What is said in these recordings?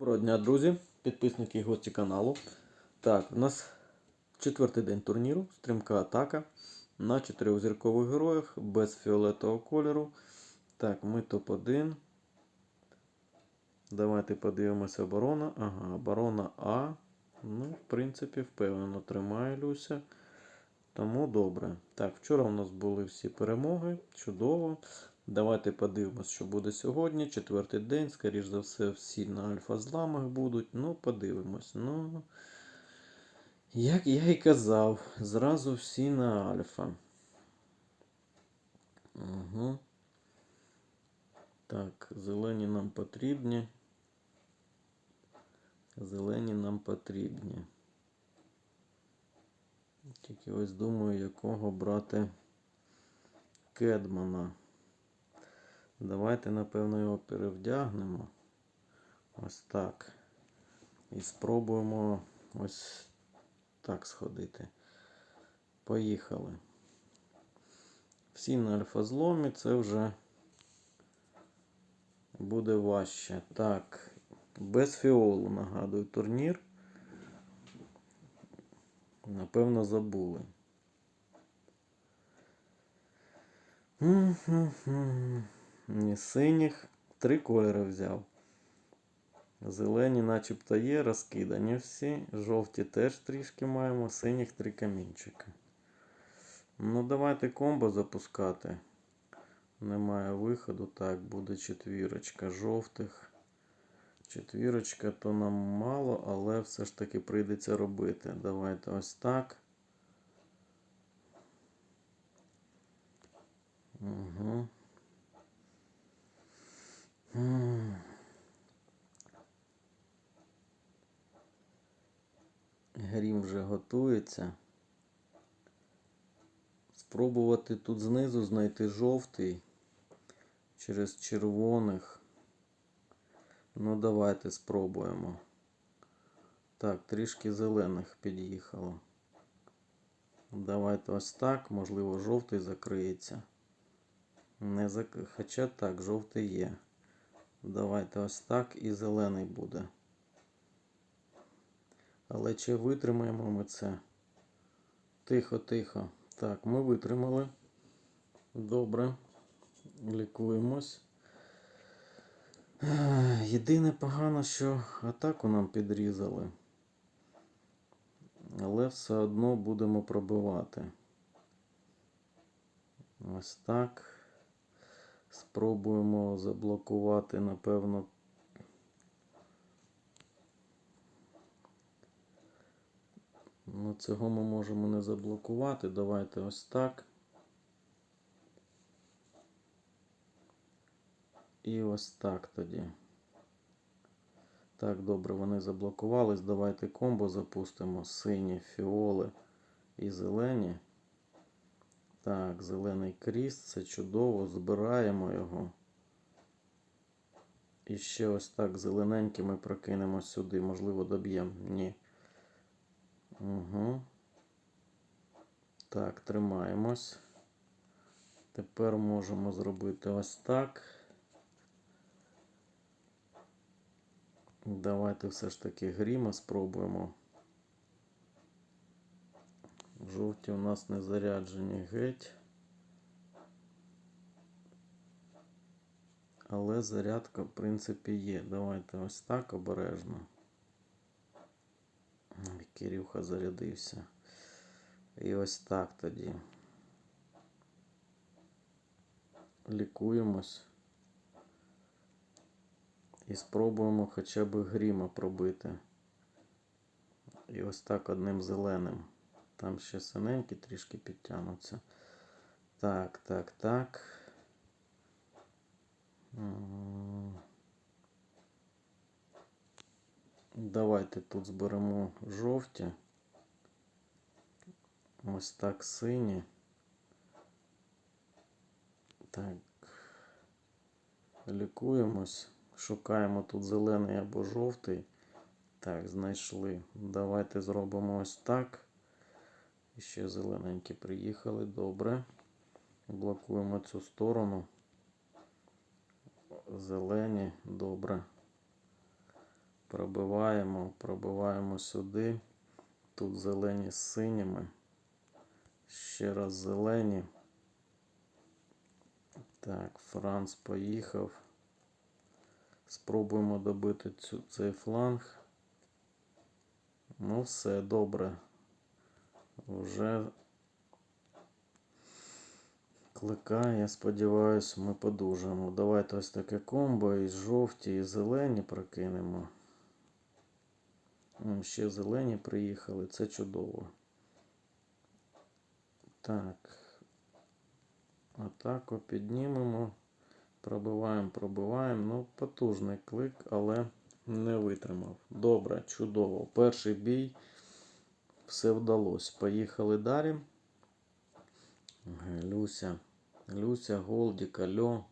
Доброго дня, друзі, підписники і гості каналу. Так, у нас четвертий день турніру, стрімка атака на чотирьох зіркових героях без фіолетового кольору. Так, ми топ-1. Давайте подивимося оборона. Ага, оборона А. Ну, в принципі, впевнено тримає Люся. Тому добре. Так, вчора у нас були всі перемоги. Чудово. Давайте подивимось, що буде сьогодні. Четвертий день, скоріш за все, всі на альфа-зламах будуть. Ну, подивимось. Ну, як я і казав, зразу всі на альфа. Угу. Так, зелені нам потрібні. Зелені нам потрібні. Тільки ось думаю, якого брати Кедмана. Давайте, напевно, його перевдягнемо. Ось так. І спробуємо ось так сходити. Поїхали. Всі на альфа-зломі це вже буде важче. Так, без фіолу нагадую турнір. Напевно, забули. Ні синіх. Три кольори взяв. Зелені начебто є, розкидані всі. Жовті теж трішки маємо, синіх три камінчики. Ну, давайте комбо запускати. Немає виходу. Так, буде четвірочка жовтих. Четвірочка то нам мало, але все ж таки прийдеться робити. Давайте ось так. Угу. Грім вже готується. Спробувати тут знизу знайти жовтий через червоних. Ну, давайте спробуємо. Так, трішки зелених під'їхало. Давайте ось так. Можливо, жовтий закриється. Не зак... Хоча так, жовтий є. Давайте ось так і зелений буде. Але чи витримаємо ми це? Тихо, тихо. Так, ми витримали. Добре. Лікуємось. Єдине погано, що атаку нам підрізали. Але все одно будемо пробивати. Ось так. Спробуємо заблокувати, напевно. Ну, цього ми можемо не заблокувати. Давайте ось так. І ось так тоді. Так, добре, вони заблокувались. Давайте комбо запустимо. Сині, фіоли і зелені. Так, зелений кріс, це чудово. Збираємо його. І ще ось так зелененький ми прокинемо сюди. Можливо, доб'ємо. Ні. Угу. Так, тримаємось. Тепер можемо зробити ось так. Давайте все ж таки гріма спробуємо. Жовті у нас не заряджені геть. Але зарядка, в принципі, є. Давайте ось так обережно. Кирюха зарядився. І ось так тоді. Лікуємось. І спробуємо хоча б гріма пробити. І ось так одним зеленим. Там ще синенькі трішки підтягнуться. Так, так, так. Давайте тут зберемо жовті. Ось так сині. Так. Лікуємось. Шукаємо тут зелений або жовтий. Так, знайшли. Давайте зробимо ось так. І ще зелененькі приїхали. Добре. Блокуємо цю сторону. Зелені, добре. Пробиваємо, пробиваємо сюди. Тут зелені з синіми. Ще раз зелені. Так, Франц поїхав. Спробуємо добити цю, цей фланг. Ну, все добре. Вже клика, я сподіваюся, ми подужимо. Давайте ось таке комбо і жовті, і зелені прокинемо. Ще зелені приїхали, це чудово. Так. Атаку піднімемо. Пробиваємо, пробиваємо. Ну, потужний клик, але не витримав. Добре, чудово. Перший бій. Все вдалося. Поїхали далі. Люся. Люся, Голдік, Альо.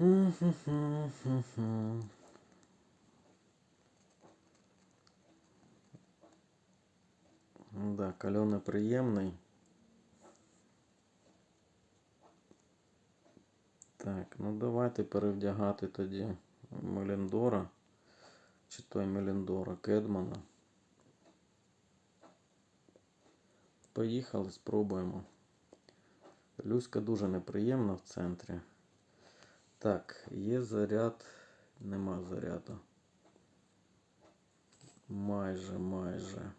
М-хм-хм-хм-хм. Да, кальо приємний. Так, ну давайте перевдягати тоді Меліндора. Чи той Меліндора Кедмана. Поїхали, спробуємо. Люська дуже неприємна в центрі. Так, є заряд, нема заряду. Майже, майже.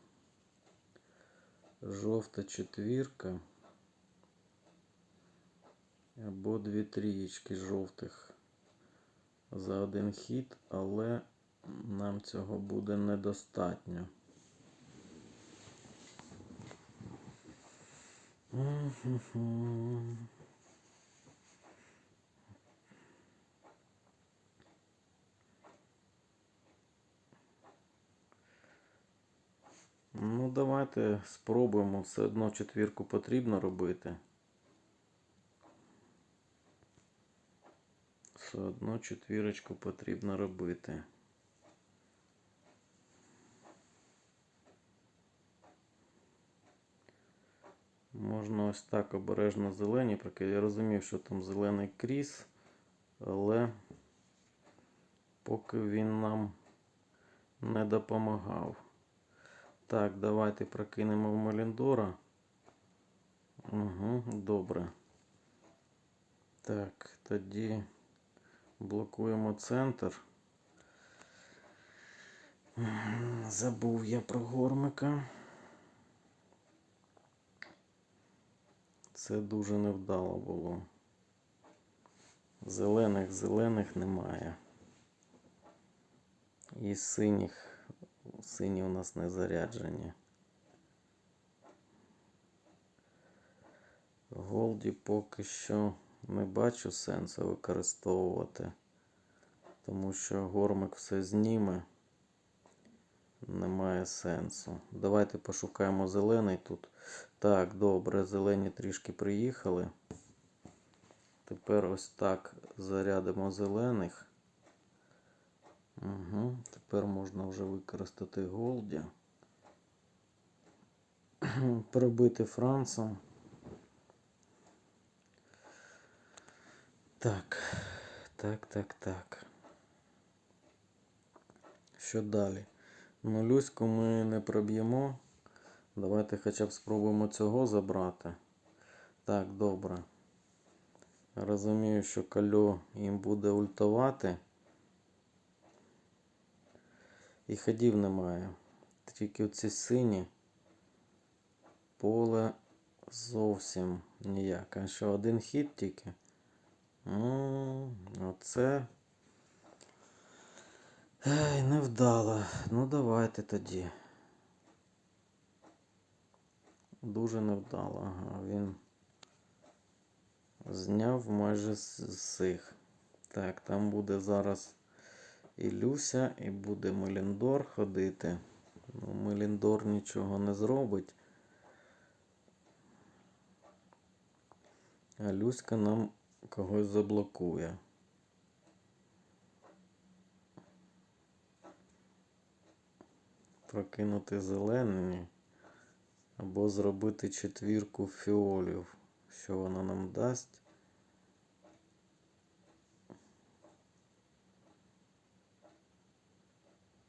Жовта четвірка. Або дві трієчки жовтих за один хід, але нам цього буде недостатньо. Ну, давайте спробуємо. Все одно четвірку потрібно робити. Все одно четвірочку потрібно робити. Можна ось так обережно зелені, поки я розумів, що там зелений кріс, але поки він нам не допомагав. Так, давайте прокинемо в Меліндора. Угу, добре. Так, тоді блокуємо центр. Забув я про гормика. Це дуже невдало було. Зелених зелених немає. І синіх. Сині у нас не заряджені. Голді поки що не бачу сенсу використовувати, тому що гормик все зніме. Немає сенсу. Давайте пошукаємо зелений тут. Так, добре, зелені трішки приїхали. Тепер ось так зарядимо зелених. Угу. Тепер можна вже використати голді. Пробити Франца. Так, так, так, так. Що далі? Ну, Люську ми не проб'ємо. Давайте хоча б спробуємо цього забрати. Так, добре. Розумію, що кальо їм буде ультувати. І ходів немає. Тільки оці сині. Поле зовсім ніяке. Що один хід тільки. М, Оце. Ай, невдало. Ну давайте тоді. Дуже невдало. Ага, він зняв майже з цих. Так, там буде зараз і Люся, і буде Меліндор ходити. Ну, Меліндор нічого не зробить. А Люська нам когось заблокує. прокинути зелені або зробити четвірку фіолів, що вона нам дасть.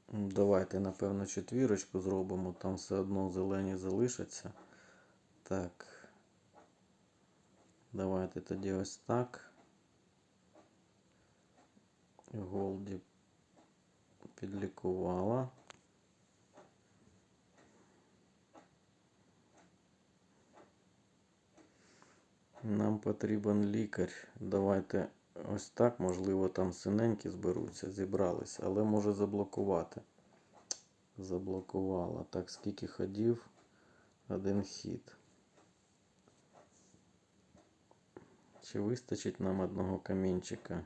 Давайте, напевно, четвірочку зробимо, там все одно зелені залишаться. Так. Давайте тоді ось так. Голді підлікувала. Нам потрібен лікар. Давайте ось так, можливо, там синенькі зберуться, зібрались, але може заблокувати. Заблокувала. Так, скільки ходів? Один хід. Чи вистачить нам одного камінчика?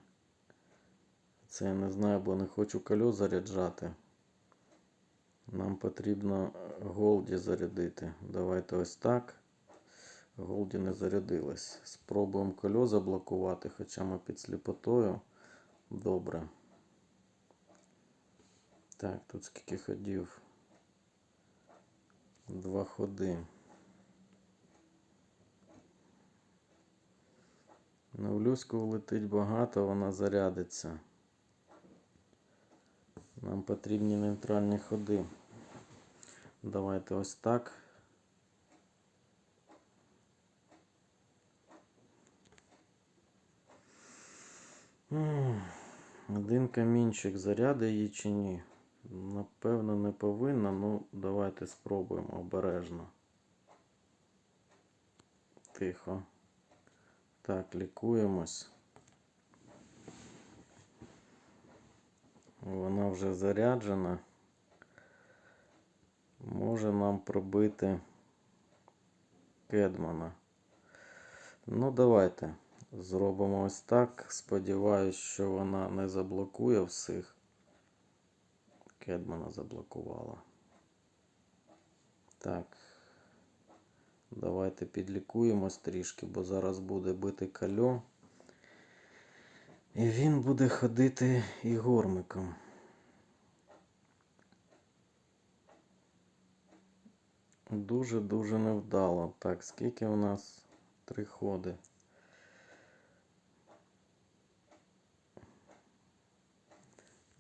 Це я не знаю, бо не хочу кольос заряджати. Нам потрібно голді зарядити. Давайте ось так. Голді не зарядилась. Спробуємо кольо заблокувати, хоча ми під сліпотою. Добре. Так, тут скільки ходів? Два ходи. На в Люську летить багато, вона зарядиться. Нам потрібні нейтральні ходи. Давайте ось так. Один камінчик заряди її чи ні? Напевно, не повинна, ну давайте спробуємо обережно. Тихо. Так, лікуємось. Вона вже заряджена. Може нам пробити Кедмана. Ну, давайте зробимо ось так. Сподіваюсь, що вона не заблокує всіх. Кедмана заблокувала. Так. Давайте підлікуємось трішки, бо зараз буде бити кальо. І він буде ходити і гормиком. Дуже-дуже невдало. Так, скільки у нас три ходи?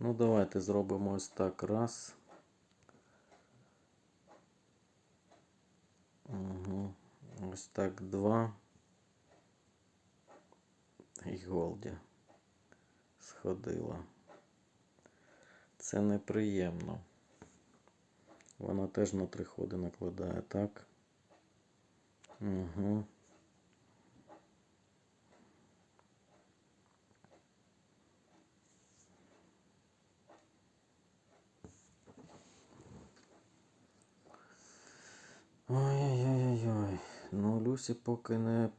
Ну, давайте зробимо ось так. Раз. Угу. Ось так два. І Голді сходила. Це неприємно. Вона теж на три ходи накладає, так? Угу. Ой-ой-ой-ой. Ну, Люсі поки не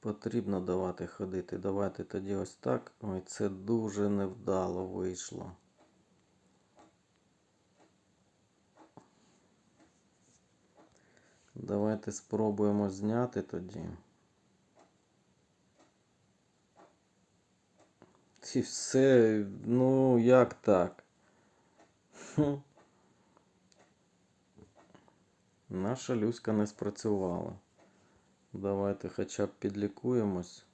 потрібно давати ходити. Давайте тоді ось так. Ой, це дуже невдало вийшло. Давайте спробуємо зняти тоді. І все, ну як так? Хм. Наша люська не спрацювала. Давайте хоча б підлікуємось.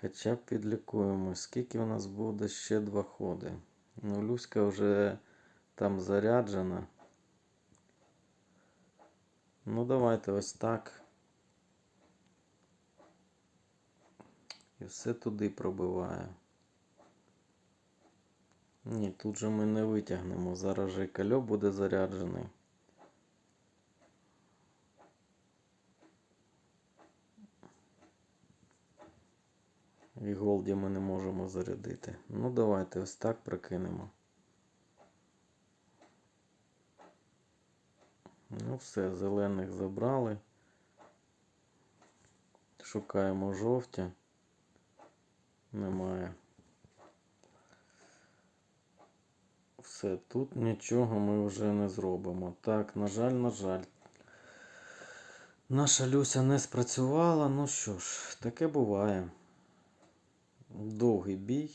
Хоча б підлікуємось. Скільки у нас буде ще два ходи? Ну, Люська вже там заряджена. Ну, давайте ось так. І все туди пробиває. Ні, тут же ми не витягнемо. Зараз же кальо буде заряджений. І голді ми не можемо зарядити. Ну, давайте ось так прокинемо. Ну, все, зелених забрали. Шукаємо жовті. Немає. Все, тут нічого ми вже не зробимо. Так, на жаль, на жаль. Наша Люся не спрацювала. Ну що ж, таке буває. Довгий бій.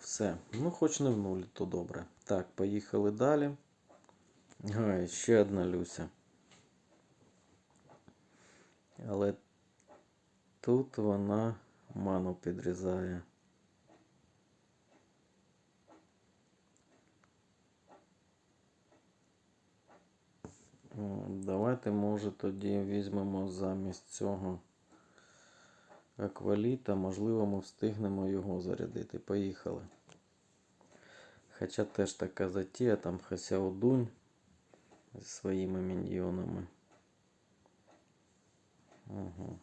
Все. Ну, хоч не в нулі, то добре. Так, поїхали далі. Ай, ще одна Люся. Але тут вона ману підрізає. Давайте, може, тоді візьмемо замість цього акваліта. Можливо, ми встигнемо його зарядити. Поїхали. Хоча теж така затія, там Хасяодунь зі своїми міньйонами. Угу.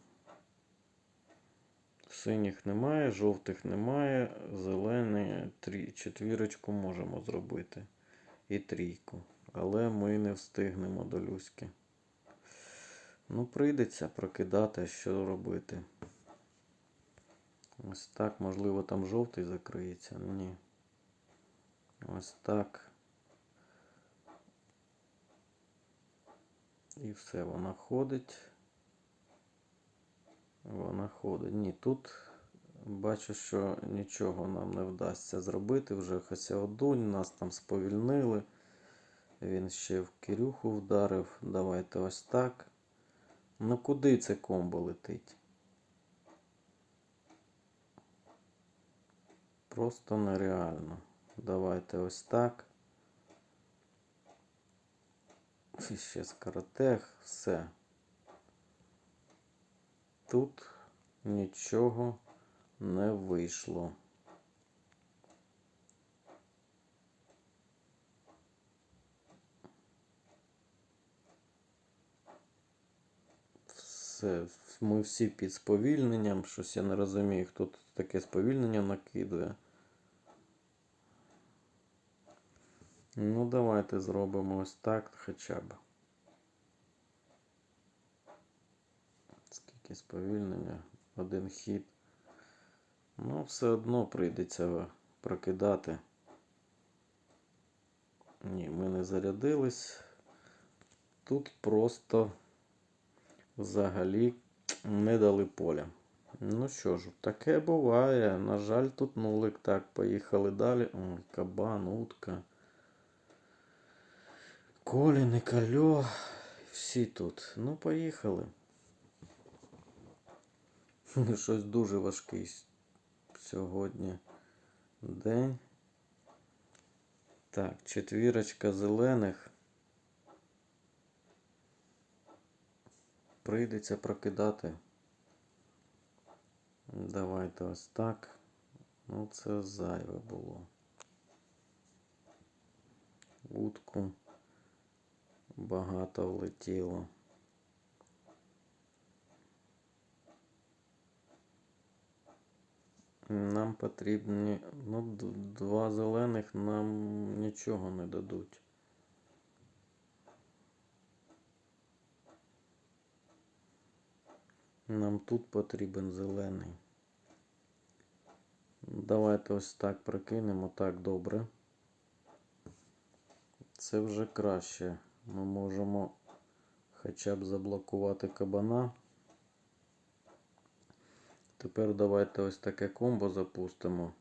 Синіх немає, жовтих немає, зелений трі, четвірочку можемо зробити. І трійку. Але ми не встигнемо до Люськи. Ну, прийдеться прокидати, що робити. Ось так, можливо, там жовтий закриється. Ні. Ось так. І все, вона ходить. Вона ходить. Ні, тут бачу, що нічого нам не вдасться зробити. Вже Хасяодунь, нас там сповільнили. Він ще в Кирюху вдарив. Давайте ось так. Ну куди це комбо летить? Просто нереально. Давайте ось так. І ще скоротех, все. Тут нічого не вийшло. Все, ми всі під сповільненням. Щось я не розумію, хто тут таке сповільнення накидує. Ну, давайте зробимо ось так хоча б. Скільки сповільнення? Один хід. Ну, все одно прийдеться прокидати. Ні, ми не зарядились. Тут просто взагалі не дали поля. Ну що ж, таке буває. На жаль, тут нулик. Так, поїхали далі. Ой, кабан, утка. Коліни, кальо. Всі тут. Ну, поїхали. Щось дуже важкий сьогодні день. Так, четвірочка зелених. Прийдеться прокидати. Давайте ось так. Ну, це зайве було. Утку багато влетіло. Нам потрібні, ну, два зелених нам нічого не дадуть. Нам тут потрібен зелений. Давайте ось так прикинемо. Так, добре. Це вже краще. Ми можемо хоча б заблокувати кабана. Тепер давайте ось таке комбо запустимо.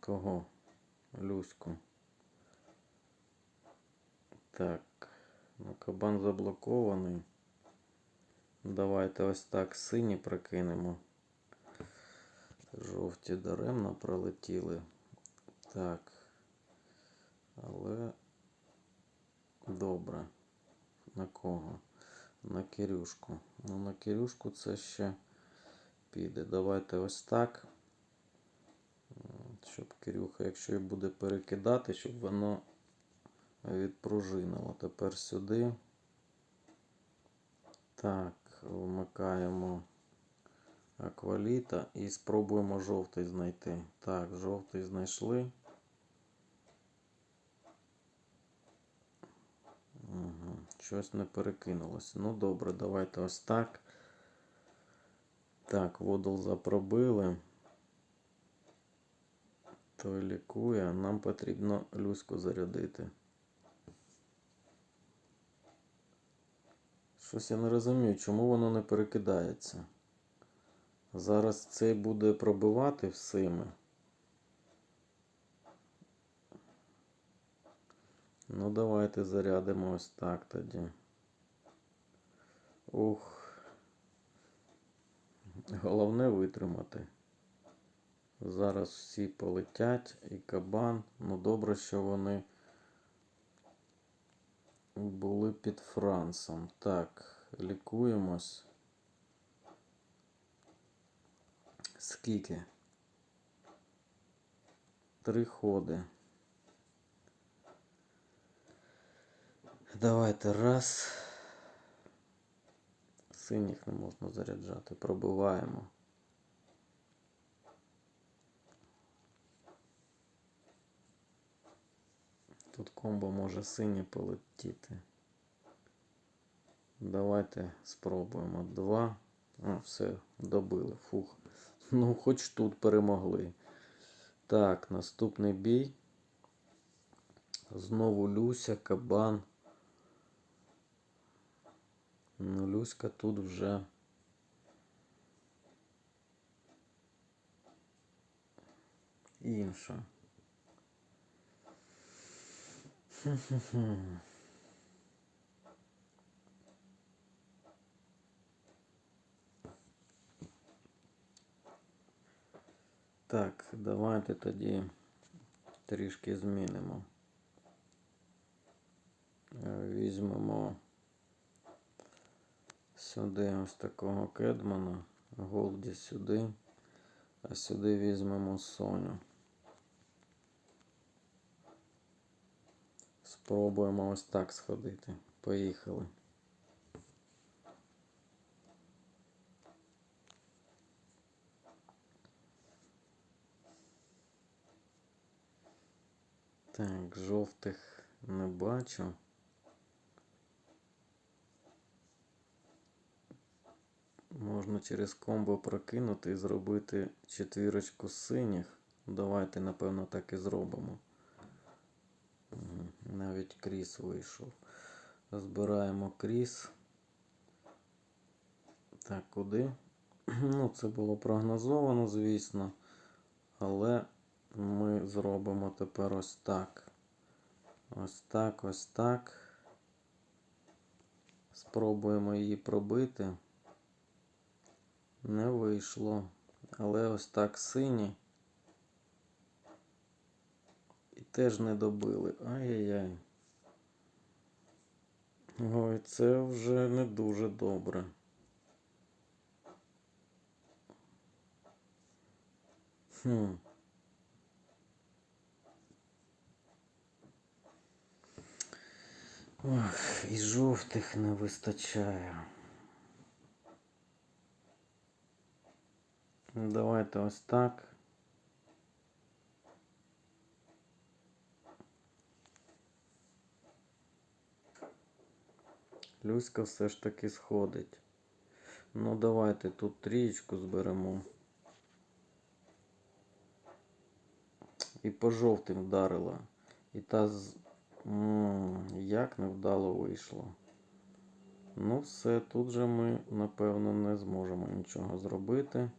Кого? Люську. Так. Ну, кабан заблокований. Давайте ось так сині прокинемо. Жовті даремно пролетіли. Так. Але добре. На кого? На Кирюшку. Ну, на Кирюшку це ще піде. Давайте ось так. Щоб Кирюха, якщо і буде перекидати, щоб воно відпружинило. Тепер сюди. Так, вмикаємо акваліта і спробуємо жовтий знайти. Так, жовтий знайшли. Угу. Щось не перекинулося. Ну добре, давайте ось так. Так, водол запробили. Той лікує. Нам потрібно люську зарядити. Щось я не розумію, чому воно не перекидається. Зараз цей буде пробивати всіми. Ну, давайте зарядимо ось так тоді. Ух. Головне витримати. Зараз всі полетять і кабан. Ну добре, що вони були під Францем. Так, лікуємось. Скільки? Три ходи. Давайте раз. Синіх не можна заряджати. Пробиваємо. Тут комбо може синє полетіти. Давайте спробуємо. Два. А, все, добили. Фух. Ну, хоч тут перемогли. Так, наступний бій. Знову Люся, кабан. Ну, Люська тут вже. Інша. Так, давайте тоді трішки змінимо. Е, Візьмемо сюди ось такого кедмана, Голді сюди, а сюди візьмемо Соню. Спробуємо ось так сходити. Поїхали. Так, жовтих не бачу. Можна через комбо прокинути і зробити четвірочку синіх. Давайте, напевно, так і зробимо. Навіть кріс вийшов. Збираємо кріс. Так, куди? Ну, це було прогнозовано, звісно. Але ми зробимо тепер ось так. Ось так, ось так. Спробуємо її пробити. Не вийшло. Але ось так сині. І теж не добили. Ай-яй-яй. Ой, це вже не дуже добре. Хм. Ох, і жовтих не вистачає. Давайте ось так. Люська все ж таки сходить. Ну, давайте тут трієчку зберемо. І по жовтим вдарила. І та з... М, як невдало вийшло. Ну, все, тут же ми, напевно, не зможемо нічого зробити.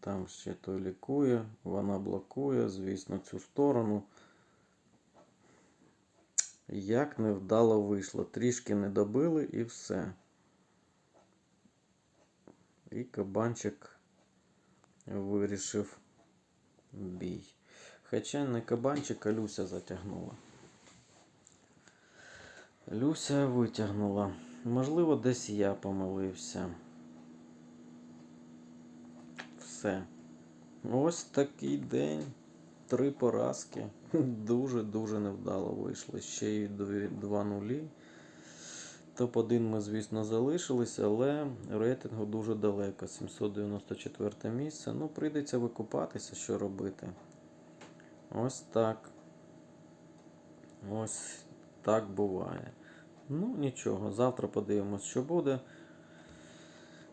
Там ще той лікує, вона блокує, звісно, цю сторону. Як невдало вийшло. Трішки не добили і все. І кабанчик вирішив бій. Хоча не кабанчик, а Люся затягнула. Люся витягнула. Можливо, десь я помилився. Все. Ось такий день. Три поразки. Дуже-дуже невдало вийшло. Ще й дві- два нулі. Топ-1 ми, звісно, залишилися, але рейтингу дуже далеко. 794 місце. Ну, прийдеться викупатися, що робити. Ось так. Ось так буває. Ну, нічого, завтра подивимось, що буде.